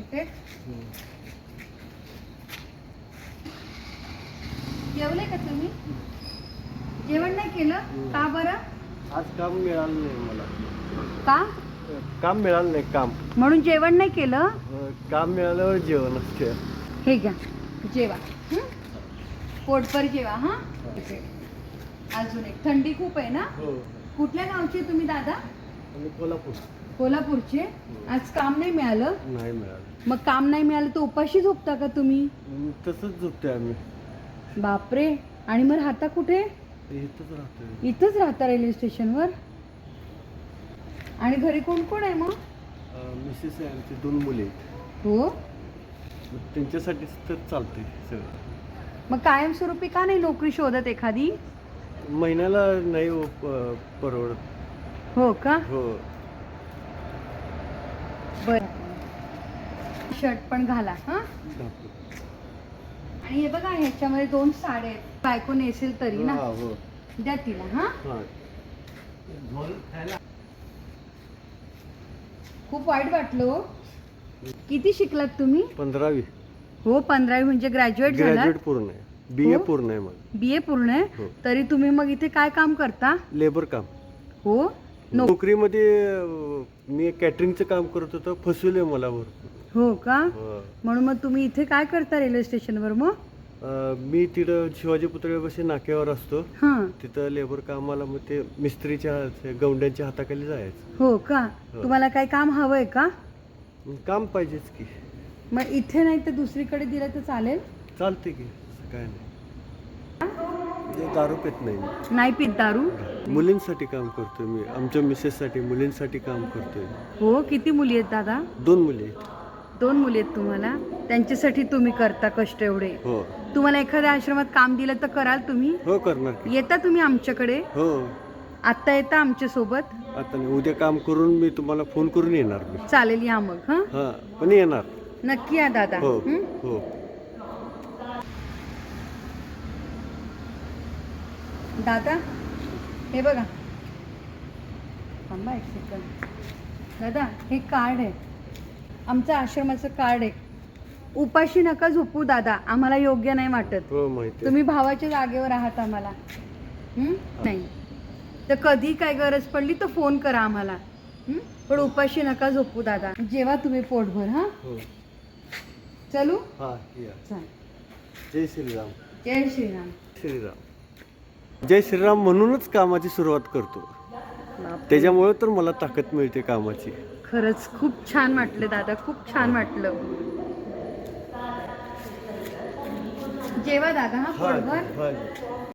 ते जेवले का तुम्ही? जेवण नाही केलं? का बरं? आज काम मिळालं नाही मला. का? काम मिळालं नाही काम. म्हणून जेवण नाही केलं? अं, काम मिळाल्यावर जेवण असते. हे घ्या. जेवा. हं? पोटभर जेवा हा. अजून एक. थंडी खूप आहे ना? हो. कुठल्या गावचे तुम्ही दादा? आणि कोल्हापूर. कोल्हापूरचे? आज काम नाही मिळालं? नाही मिळालं. मग काम नाही मिळालं तर उपाशी झोपता का तुम्ही? तसंच झोपते आम्ही. बापरे. आणि मग राहता कुठे? इथंच राहतोय. इथंच राहता रेल्वे स्टेशनवर? आणि घरी कोण कोण आहे मग? अं, मिसेस आहे आमची दोन मुली आहेत. हो? मग त्यांच्यासाठीच तर चालतंय सगळं. मग कायमस्वरूपी का नाही नोकरी शोधत एखादी? महिन्याला नाही हो प- परवडत. हो का? हो. बर. शर्ट पण घाला हा? आणि हे बघा ह्याच्यामध्ये दोन साड्या आहेत. बायको नेसेल तरी ना? हा, हो. द्या तिला हा? हा. खूप वाईट वाटलं हो. किती शिकलात तुम्ही? पंधरावी. हो पंधरावी म्हणजे ग्रॅज्युएट झाला ग्रॅज्युएट पूर्ण आहे. बी ए हो? पूर्ण आहे मला बी ए पूर्ण आहे? हो. तरी तुम्ही मग इथे काय काम करता? लेबर काम. हो? नोकरीमध्ये अं, मी कॅटरिंगचं काम करत होतो फसवले मला भरपूर. हो का? हो. म्हणून मग तुम्ही इथे काय करता रेल्वे स्टेशनवर मग? अं, मी तिथं शिवाजी पुतळ्यापाशी नाक्यावर असतो. हां. तिथं लेबर कामाला मग ते मिस्त्रीच्या ते गौंड्यांच्या हाताखाली जायचं. हो का? हो. तुम्हाला काय काम हवंय का? मग काम पाहिजेच की. मग इथे नाही तर दुसरीकडे दिलं तर चालेल? चालते की असं काय नाही. दारू पित नाही. नाही पित दारू? मुलींसाठी काम करतोय मी. आमच्या मिसेससाठी मुलींसाठी काम करतोय. हो किती मुली आहेत दादा? दोन मुली आहेत. दोन मुली आहेत तुम्हाला? त्यांच्यासाठी तुम्ही करता कष्ट एवढे. हो. तुम्हाला एखाद्या आश्रमात काम दिलं तर कराल तुम्ही? हो करणार की. येता तुम्ही आमच्याकडे? हो. आत्ता येता आमच्यासोबत? आता नाही उद्या काम करून मी तुम्हाला फोन करून येणार मी. चालेल या मग हा? हा पण येणार. नक्की या दादा हो हं? हो. दादा हे बघा. थांबा एक सेकंद दादा हे कार्ड आहे. आमचं आश्रमाचं कार्ड आहे. उपाशी नका झोपू दादा. आम्हाला योग्य नाही वाटत. हो माहिती. तुम्ही भावाच्या जागेवर आहात आम्हाला. हं? नाही. तर कधी काय गरज पडली तर फोन करा आम्हाला. हं? पण उपाशी नका झोपू दादा. जेव्हा तुम्ही पोटभर हा? हो. चलू? हा या. चाल. जय श्रीराम. जय श्रीराम. श्रीराम. जय श्रीराम म्हणूनच कामाची सुरुवात करतो. त्याच्यामुळे तर मला ताकद मिळते कामाची. खरंच खूप छान वाटलं दादा खूप छान वाटलं. जेवा दादा हा हा पोटभर. हा.